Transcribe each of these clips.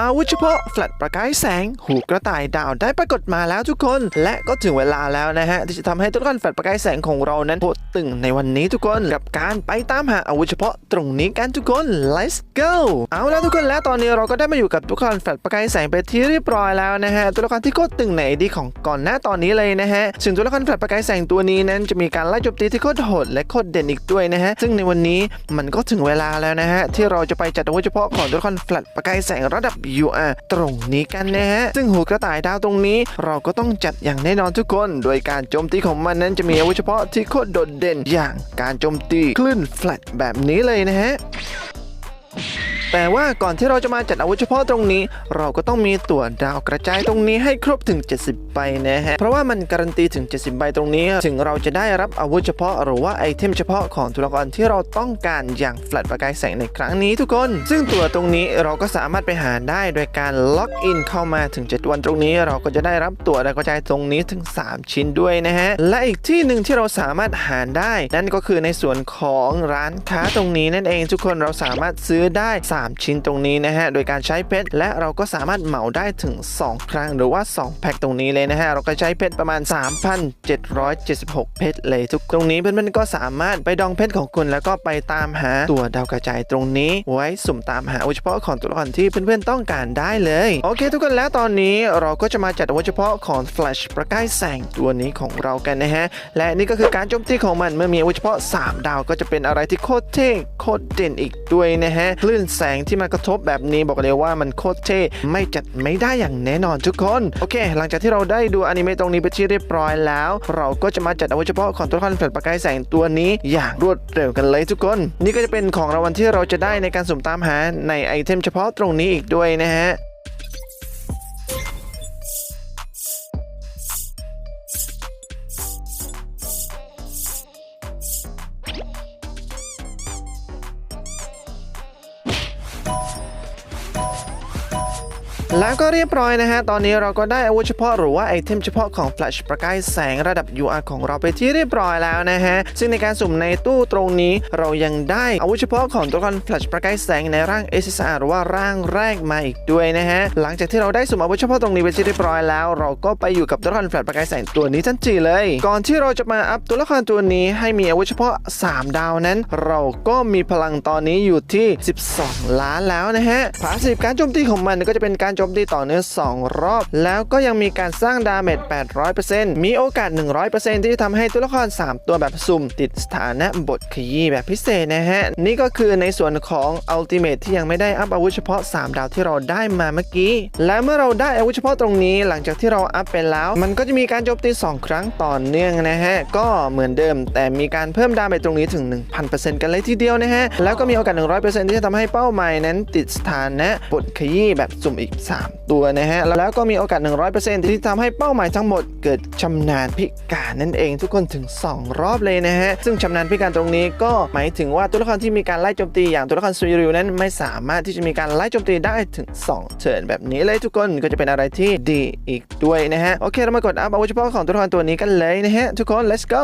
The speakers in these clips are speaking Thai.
อาวุธเฉพาะแฟลชประกายแสง หูกระต่ายดาวได้ปรากฏมาแล้วทุกคน และก็ถึงเวลาแล้วนะฮะ ที่จะทำให้ตัวละครแฟลชประกายแสงของเรานั้นโคตรตึงในวันนี้ทุกคนกับการไปตามหาอาวุธเฉพาะตรงนี้กันทุกคน let's go เอาแล้วทุกคนและตอนนี้เราก็ได้มาอยู่กับตัวละครแฟลชประกายแสงไปที่เรียบร้อยแล้วนะฮะตัวละครที่โคตรตึงในดีของก่อนหน้าตอนนี้เลยนะฮะซึ่งตัวละครแฟลชประกายแสงตัวนี้นั้นจะมีการไล่โจมตีที่โคตรโหดและโคตรเด่นอีกด้วยนะฮะซึ่งในวันนี้มันก็ถึงเวลาแล้วนะฮะที่เราจะไปจัดอาวุธเฉพาะของตัวละครแฟลชประกายแสงระดับ UR ตรงนี้กันนะฮะ ซึ่งหูกระต่ายดาวตรงนี้ เราก็ต้องจัดอย่างแน่นอนทุกคน โดยการโจมตีของมันนั้นจะมีอาวุธเฉพาะที่โคตรโดดเด่นอย่างการโจมตีคลื่นแฟลตแบบนี้เลยนะฮะ แต่ว่าก่อนที่เราจะมาจัดอาวุธเฉพาะตรงนี้ เราก็ต้องมีตัวดาวกระจายตรงนี้ให้ครบถึง 70ใบนะฮะเพราะว่ามันการันตีถึง 70ใบตรงนี้ ถึงเราจะได้รับอาวุธเฉพาะหรือว่าไอเทมเฉพาะของตัวละครที่เราต้องการอย่างแฟลตประกายแสงในครั้งนี้ทุกคน ซึ่งตัวตรงนี้เราก็สามารถไปหาได้โดยการล็อกอินเข้ามาถึง 7 วันตรงนี้ เราก็จะได้รับตัวดาวกระจายตรงนี้ถึง 3 ชิ้นด้วยนะฮะและอีกที่หนึ่งที่เราสามารถหาได้ นั่นก็คือในส่วนของร้านค้าตรงนี้นั่นเองทุกคนเราสามารถซื้อได้3ชิ้นตรงนี้นะฮะโดยการใช้เพชรและเราก็สามารถเหมาได้ถึง 2 ครั้งหรือว่า 2 แพ็คตรงนี้เลยนะฮะเราก็ใช้เพชรประมาณ 3,776 เพชรเลยทุกตรงนี้เพื่อนๆก็สามารถไปดองเพชรของคุณ แล้วก็ไปตามหาตัวดาวกระจายตรงนี้ไว้สุ่มตามหาอาวุธเฉพาะของตัวละครที่เพื่อนๆต้องการได้เลยโอเค ทุกคนแล้วตอนนี้เราก็จะมาจัดอาวุธเฉพาะของ Flash ประกายแสงตัวนี้ของเรากันนะฮะและนี่ก็คือการโจมตีของมันเมื่อมีอาวุธเฉพาะ 3 ดาวก็จะเป็นอะไรที่โคตรเท่โคตรเด่นอีกด้วยนะฮะคลื่นแสงที่มากระทบแบบนี้บอกเลยว่ามันโคตรเท่ไม่จัดไม่ได้อย่างแน่นอนทุกคน โอเค หลังจากที่เราได้ดูอนิเมะตรงนี้ไปที่เรียบร้อยแล้ว เราก็จะมาจัดอาวุธเฉพาะของตัวละครแฟลชประกายแสงตัวนี้อย่างรวดเร็วกันเลยทุกคน นี่ก็จะเป็นของรางวัลที่เราจะได้ในการสุ่มตามหาในไอเทมเฉพาะตรงนี้อีกด้วยนะฮะ แล้วก็เรียบร้อยนะฮะ ตอนนี้เราก็ได้อาวุธเฉพาะหรือว่าไอเทมเฉพาะของ Flash ประกายแสงระดับ UR ของเราไปที่เรียบร้อยแล้วนะฮะ ซึ่งในการสุ่มในตู้ตรงนี้เรายังได้อาวุธเฉพาะของตัวละคร Flash ประกายแสงในร่าง SSR หรือว่าร่างแรกมาอีกด้วยนะฮะ หลังจากที่เราได้สุ่มอาวุธเฉพาะตรงนี้ไปที่เรียบร้อยแล้ว เราก็ไปอยู่กับตัวละคร Flash ประกายแสงตัวนี้ทันทีเลย ก่อนที่เราจะมาอัพตัวละครตัวนี้ให้มีอาวุธเฉพาะ 3 ดาวนั้น เราก็มีพลังตอนนี้อยู่ที่ 12 ล้านแล้วนะฮะพาสซีฟการโจมตีของมันก็จะเป็นการโจมตีต่อเนื่อง2รอบ แล้วก็ยังมีการสร้างดาเมจ 800%มีโอกาส 100%ที่จะทำให้ตัวละคร 3 ตัวแบบสุ่ม ติดสถานะบทขยี้แบบพิเศษนะฮะ นี่ก็คือในส่วนของ Ultimate ที่ยังไม่ได้อัพอาวุธเฉพาะ 3 ดาวที่เราได้มาเมื่อกี้ และเมื่อเราได้อาวุธเฉพาะตรงนี้ หลังจากที่เราอัพไปแล้ว มันก็จะมีการโจมตี 2 ครั้งต่อเนื่องนะฮะ ก็เหมือนเดิม แต่มีการเพิ่มดาเมจตรงนี้ถึง 1000%กันเลยทีเดียวนะฮะ แล้วก็มีโอกาส 100%ที่จะทำให้เป้าหมายนั้นติดสถานะบทขยี้แบบสุ่มอีก3 ตัวนะฮะ แล้วก็มีโอกาส 100%ที่ทำให้เป้าหมายทั้งหมดเกิดชำนาญพิการนั่นเองทุกคนถึง 2 รอบเลยนะฮะ ซึ่งชำนาญพิการตรงนี้ก็หมายถึงว่าตัวละครที่มีการไล่โจมตีอย่างตัวละครซูริวนั้นไม่สามารถที่จะมีการไล่โจมตีได้ถึง 2เทิร์นแบบนี้เลยทุกคนก็จะเป็นอะไรที่ดีอีกด้วยนะฮะ โอเคเรามากดอัพอาวุธเฉพาะของตัวละครตัวนี้กันเลยนะฮะทุกคน let's go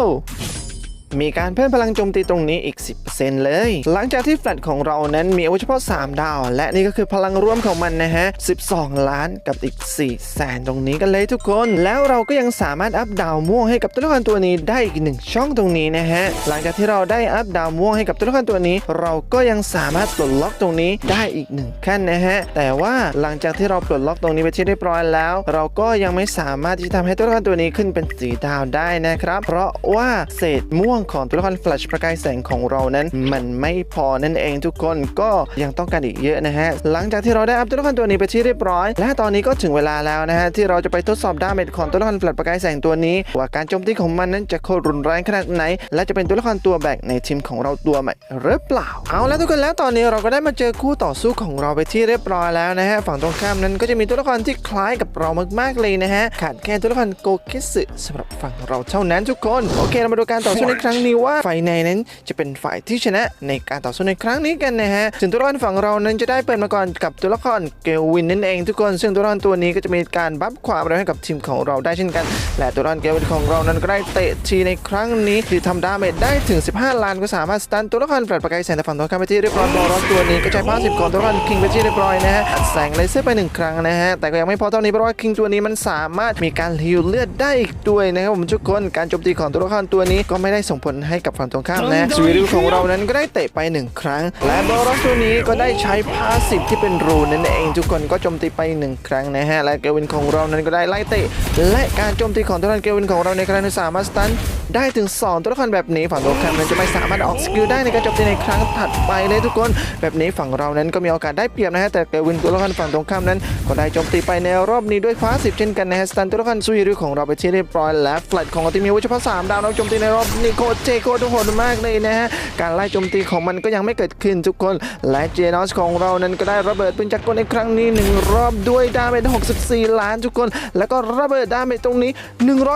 มีการเพิ่มพลังโจมตีตรงนี้อีก 10%เลย หลังจากที่แฟลตของเรานั้นมีอาวุธเฉพาะ 3 ดาว และนี่ก็คือพลังรวมของมันนะฮะ 12 ล้านกับอีก 4 แสนตรงนี้กันเลยทุกคน แล้วเราก็ยังสามารถอัพดาวม่วงให้กับตัวละครตัวนี้ได้อีกหนึ่งช่องตรงนี้นะฮะ หลังจากที่เราได้อัพดาวม่วงให้กับตัวละครตัวนี้ เราก็ยังสามารถปลดล็อกตรงนี้ได้อีกหนึ่งขั้นนะฮะ แต่ว่าหลังจากที่เราปลดล็อกตรงนี้ไปที่เรียบร้อยแล้ว เราก็ยังไม่สามารถที่จะทำให้ตัวละครตัวนี้ขึ้นเป็นสีดาวได้นะครับ เพราะว่าเศษม่วงของตัวละคร Flash ประกายแสงของเรานั้น มันไม่พอนั่นเองทุกคนก็ยังต้องการอีกเยอะนะฮะ หลังจากที่เราได้อัพตัวละครตัวนี้ไปที่เรียบร้อย และตอนนี้ก็ถึงเวลาแล้วนะฮะที่เราจะไปทดสอบดาเมจของตัวละคร Flash ประกายแสงตัวนี้ ว่าการโจมตีของมันนั้นจะโคตรรุนแรงขนาดไหน และจะเป็นตัวละครตัวแบกในทีมของเราตัวใหม่หรือเปล่า เอาแล้วทุกคนแล้วตอนนี้เราก็ได้มาเจอคู่ต่อสู้ของเราไปที่เรียบร้อยแล้วนะฮะฝั่งตรงข้ามนั้นก็จะมีตัวละครที่คล้ายกับเรามากๆเลยนะฮะขาดแค่ตัวละครโกคิสึสำหรับฝั่งเราเท่านั้นทุกคนโอเคเรามาดูการต่อสู้ในครั้งรั้งนี้ว่าฝ่ายในนั้นจะเป็นฝ่ายที่ชนะในการต่อสู้ในครั้งนี้กันนะฮะซึ่งตัวละครฝั่งเรานั้นจะได้เปิดมาก่อนกับตัวละครเกลวินนั่นเองทุกคน ซึ่งตัวละครตัวนี้ก็จะมีการบัฟความเร็วให้กับทีมของเราได้เช่นกัน และตัวละครเกลวินของเรานั้นก็ได้เตะทีในครั้งนี้ที่ทำดาเมจได้ถึง 15 ล้านก็สามารถสตันตัวละครแฟลชประกายแสงแต่ฝั่งตรงข้ามไปที่เรียบร้อยบอลรอตัวนี้ก็ใช้พาสซีฟของตัวละครคิงไปที่เรียบร้อยนะฮะแสงเลเซอร์ไปหนึ่งครั้งนะฮะแต่ก็ยังไม่พอเท่านี้เพราะว่าคิงตัวนี้มันสามารถมีการฮิวเลือดได้อีกด้วยนะครับผมทุกคนการโจมตีของตัวละครตัวนี้ก็ไม่ได้ส่งผลให้กับฝั่งตรงข้ามนะสวิริวของเรานั้นก็ได้เตะไปหนึ่งครั้ง และบอลรอสตัวนี้ก็ได้ใช้พาสซีฟที่เป็นรูนั่นเองทุกคนก็โจมตีไปหนึ่งครั้งนะฮะและเกวินของเรานั้นก็ได้ไล่เตะ และการโจมตีของตัวละครเกวินของเราในครั้งนี้สามารถสตัน ได้ถึง 2 ตัวละครแบบนี้ฝั่งตรงข้ามนั้นจะไม่สามารถออกสกิลได้ในการโจมตีในครั้งถัดไปเลยทุกคน แบบนี้ฝั่งเรานั้นก็มีโอกาสได้เปรียบนะฮะแต่เกวินตัวละครฝั่งตรงข้ามนั้นก็ได้โจมตีไปในรอบนี้ด้วยฟ้าสิบเช่นกันนะฮะสตันตัวละครซุยรุของเราไปที่เรียบร้อยและแฟลตของเราที่มีวุฒิภาษามดาวเราโจมตีในรอบนี้โคตรเจโคตรโหดมากเลยนะฮะการไล่โจมตีของมันก็ยังไม่เกิดขึ้นทุกคน และเจนอสของเรานั้นก็ได้ระเบิดปืนจักรกลในครั้งนี้หนึ่งรอบด้วยดาเมจ64 ล้านทุกคน แล้วก็ระเบิดดาเมจตรงนี้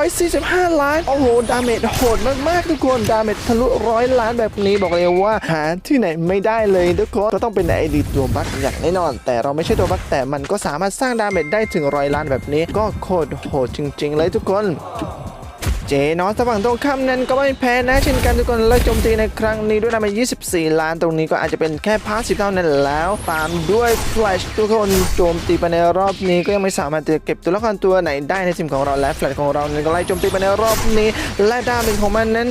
145 ล้านโอ้โหดาเมจโหดมากๆทุกคนดาเมจทะลุร้อยล้านแบบนี้บอกเลยว่าหาที่ไหนไม่ได้เลยทุกคนก็ต้องเป็นไอดีตัวบัคอย่างแน่นอน แต่เราไม่ใช่ตัวบัคแต่มันก็สามารถสร้างดาเมจได้ถึงร้อยล้านแบบนี้ ก็โคตรโหดจริง ๆ เลยทุกคน เจนอสฝั่งตรงข้ามนั้นก็ไม่แพ้นะเช่นกันทุกคนและโจมตีในครั้งนี้ด้วยดาเมจ24 ล้านตรงนี้ก็อาจจะเป็นแค่พาสซีฟเท่านั้นแล้ว ตามด้วยแฟลชทุกคนโจมตีไปในรอบนี้ก็ยังไม่สามารถจะเก็บตัวละครตัวไหนได้ในทีมของเราและแฟลชของเรานั้นก็ไล่โจมตีไปในรอบนี้ และดาเมจของมันนั้น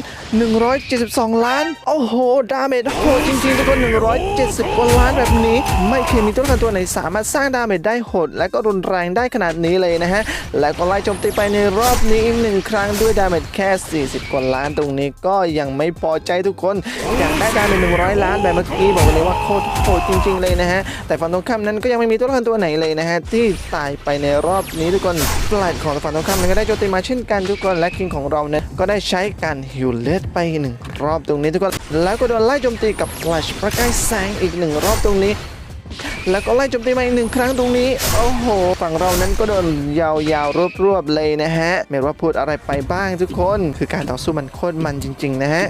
172 ล้าน โอ้โห ดาเมจโหดจริงๆทุกคน 170กว่าล้านแบบนี้ ไม่เคยมีตัวละครตัวไหนสามารถสร้างดาเมจได้โหด และก็รุนแรงได้ขนาดนี้เลยนะฮะและก็ไล่โจมตีไปในรอบนี้อีกหนึ่งครั้งด้วยดาเมจแค่ 40 กว่าล้านตรงนี้ก็ยังไม่พอใจทุกคน อยากได้ดาเมจ100 ล้านแบบเมื่อกี้บอกเลยว่าโคตรโหดจริง ๆ เลยนะฮะ แต่ฝั่งตรงข้ามนั้นก็ยังไม่มีตัวละครตัวไหนเลยนะฮะ ที่ตายไปในรอบนี้ทุกคนฟลายของฝั่งตรงข้ามนั้นก็ได้โจมตีมาเช่นกันทุกคนและคิงของเราเนี่ยก็ได้ใช้การฮิวเลสไปหนึ่งรอบตรงนี้ทุกคนแล้วก็โดนไล่โจมตีกับฟลัชประกายแสงอีกหนึ่งรอบตรงนี้ แล้วก็ไล่โจมตีมาอีกหนึ่งครั้งตรงนี้ โอ้โห ฝั่งเรานั้นก็โดนยาวๆรวบๆเลยนะฮะ ไม่ว่าพูดอะไรไปบ้างทุกคน คือการต่อสู้มันโคตรมันจริง ๆ นะฮะ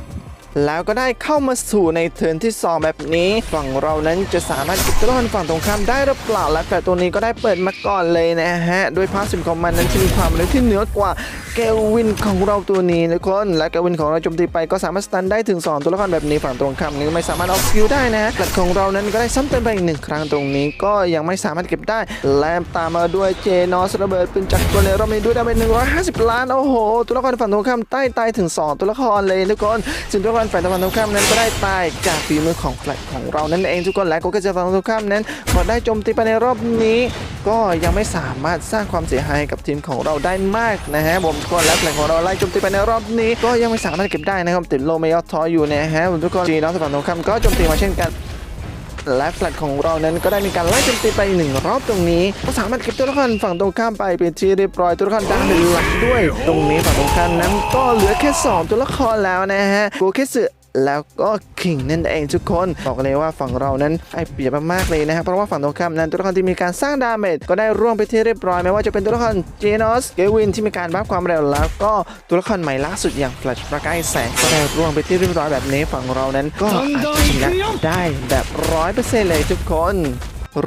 แล้วก็ได้เข้ามาสู่ในเทิร์นที่ 2 แบบนี้ ฝั่งเรานั้นจะสามารถเก็บตัวละครฝั่งตรงข้ามได้หรือเปล่าและแต่ตัวนี้ก็ได้เปิดมาก่อนเลยนะฮะ ด้วยพาสซีฟของมันนั้นที่มีความเร็วที่เหนือกว่า เกลวินของเราตัวนี้ทุกคน และเกลวินของเราโจมตีไปก็สามารถสตันได้ถึง 2 ตัวละครแบบนี้ฝั่งตรงข้ามนี้ไม่สามารถออกสกิลได้นะฮะแต่ของเรานั้นก็ได้ซ้ำเติมไปอีกหนึ่งครั้งตรงนี้ก็ยังไม่สามารถเก็บได้ และตามมาด้วยเจนอสระเบิดปืนจักรตัวในรอบนี้ด้วยไดาเมจ150 ล้านโอ้โห ตัวละครฝั่งตรงข้ามใต้ตายถึง 2 ตัวละครเลยทุกคนซึ่งตัวละครฝ่ายตรงข้ามนั้นก็ได้ตายจากฝีมือของแฟลตของเรานั่นเองทุกคนและก็จะฝั่งตรงข้ามนั้นพอได้โจมตีไปในรอบนี้ ก็ยังไม่สามารถสร้างความเสียหายกับทีมของเราได้มากนะฮะผมกคนและแฟลตของเราไล่โจมตีไปในรอบนี้ ก็ยังไม่สามารถเก็บได้นะครับติดโลเมยอทออยู่นะฮะทุกคนจีนอสฝั่งตรงข้ามก็โจมตีมาเช่นกันและแฟลตของเรานั้นก็ได้มีการไล่โจมตีไปหนึ่งรอบตรงนี้ก็สามารถเก็บตัวละครฝั่งตรงข้ามไปเป็นที่เรียบร้อยตัวละครดาวเป็นหลักด้วย ตรงนี้ฝั่งตรงข้ามนั้นก็เหลือแค่ 2 ตัวละครแล้วนะฮะโกเคสึ แล้วก็คิงนั่นเองทุกคนบอกเลยว่าฝั่งเรานั้นไอเปรียบมากๆเลยนะครับเพราะว่าฝั่งตรงข้ามนั้นตัวละครที่มีการสร้างดาเมจก็ได้ร่วงไปที่เรียบร้อยไม่ว่าจะเป็นตัวละครเจนอสเกวินที่มีการบัฟความเร็วแล้วก็ตัวละครใหม่ล่าสุดอย่างแฟลชประกายแสงก็ได้ร่วงไปที่เรียบร้อยแบบนี้ฝั่งเรานั้นก็อาจชนะได้แบบร้อยเปอร์เซ็นต์เลยทุกคน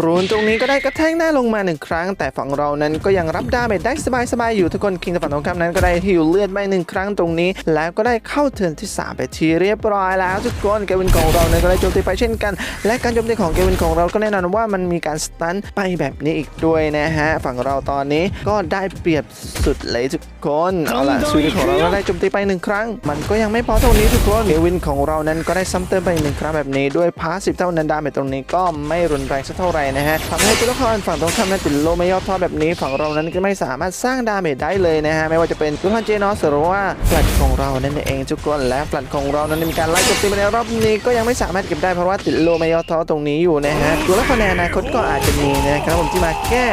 รูนตรงนี้ก็ได้กระแทกหน้าลงมาหนึ่งครั้ง แต่ฝั่งเรานั้นก็ยังรับดาเมจได้สบายๆอยู่ทุกคนคิงกับฝั่งตรงข้ามนั้นก็ได้ฮิวเลือดไปหนึ่งครั้งตรงนี้ แล้วก็ได้เข้าเทิร์นที่ 3 ไปทีเรียบร้อยแล้วทุกคนเกวินของเรานั้นก็ได้โจมตีไปเช่นกัน และการโจมตีของเกวินของเราก็แน่นอนว่ามันมีการสตันไปแบบนี้อีกด้วยนะฮะฝั่งเราตอนนี้ก็ได้เปรียบสุดเลยทุกคนเอาล่ะสวีดของเราก็ได้โจมตีไปหนึ่งครั้ง มันก็ยังไม่พอเท่านี้ทุกคนเกวินของเรานั้นก็ได้ซ้ำเติมไปหนึ่งครั้งแบบนี้ด้วยพาสซีฟเท่านั้นดาเมจตรงนี้ก็ไม่รุนแรงสักเท่าไหร่นะฮะทำให้ตัวละครฝั่งตรงข้ามนั้นติดโลไม่ยอดทอแบบนี้ฝั่งเรานั้นก็ไม่สามารถสร้างดาเมจได้เลยนะฮะไม่ว่าจะเป็นตัวละครเจนอสหรือว่าแฟลตของเรานั่นเองทุกคนและแฟลตของเรานั้นมีการไล่จบตีไปในรอบนี้ก็ยังไม่สามารถเก็บได้เพราะว่าติดโลไม่ยอดทอตรงนี้อยู่นะฮะตัวละครในอนาคตก็อาจจะมีนะครับผมที่มาแก้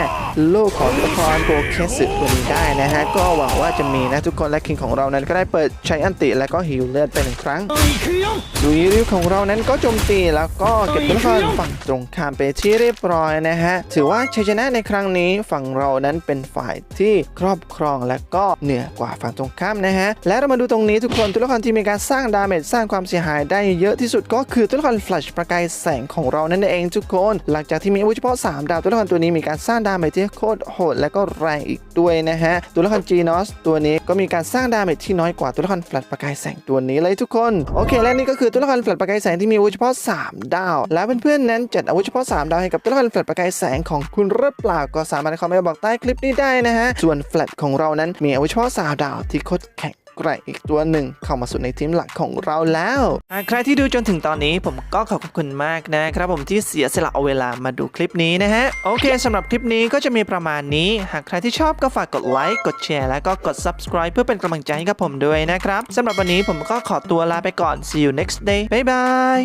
ลูกของตัวละครโปเคสึตัวนี้ได้นะฮะ ก็หวังว่าจะมีนะทุกคนและคิงของเรานั้นก็ได้เปิดใช้อันติและก็ฮิวเลือดไปหนึ่งครั้งดูยิริวของเรานั้นก็โจมตีแล้วก็เก็บตัวละครฝั่งตรงข้ามไปที่เรียบร้อยนะฮะ ถือว่าชัยชนะในครั้งนี้ฝั่งเรานั้นเป็นฝ่ายที่ครอบครองและก็เหนือกว่าฝั่งตรงข้ามนะฮะ และเรามาดูตรงนี้ทุกคนตัวละครที่มีการสร้างดาเมจสร้างความเสียหายได้เยอะที่สุดก็คือตัวละคร Flash ประกายแสงของเรานั่นเองทุกคน หลังจากที่มีอาวุธเฉพาะ3ดาวตัวละครตัวนี้มีการสร้างดาเมจโคตรโหดและก็แรงอีกด้วยนะฮะ ตัวละครจีนอสตัวนี้ก็มีการสร้างดาเมจที่น้อยกว่าตัวละครแฟลชประกายแสงตัวนี้เลยทุกคน โอเค และนี่ก็คือตัวละครแฟลชประกายแสงที่มีอาวุธเฉพาะ 3 ดาว แล้วเพื่อนๆนั้นจัดอาวุธเฉพาะ 3 ดาวให้กับตัวละครแฟลชประกายแสงของคุณหรือเปล่าก็สามารถคอมเมนต์บอกใต้คลิปนี้ได้นะฮะส่วนแฟลชของเรานั้นมีอาวุธเฉพาะ3ดาวที่โคตรแข็ง แกร่งอีกตัวหนึ่งเข้ามาสู่ในทีมหลักของเราแล้วหากใครที่ดูจนถึงตอนนี้ผมก็ขอบคุณมากนะครับผมที่เสียสละเอาเวลามาดูคลิปนี้นะฮะ โอเคสำหรับคลิปนี้ก็จะมีประมาณนี้ หากใครที่ชอบก็ฝากกดไลค์กดแชร์แล้วก็กด subscribe เพื่อเป็นกำลังใจให้กับผมด้วยนะครับสำหรับวันนี้ผมก็ขอตัวลาไปก่อน see you next day bye bye